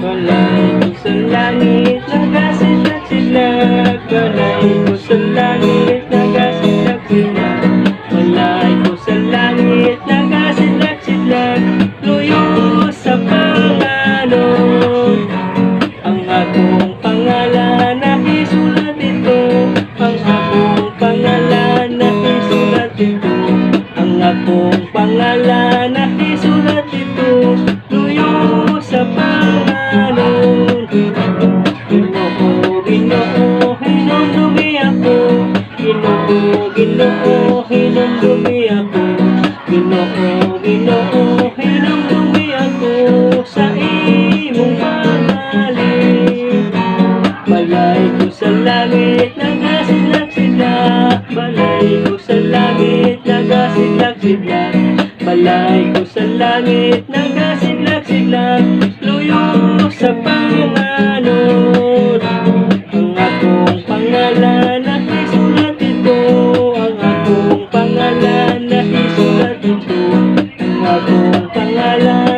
Balay ko sa langit, nagasilag sila Balay ko sa langit, Ginoo, hinumdumi ako Ginoo, Ginoo, hinumdumi ako Sa imong pangalan Balay ko sa langit, nagasilak sila Balay ko sa langit, nagasilak sila Balay ko sa langit, nagasilak sila Luyo sa pangalan La la.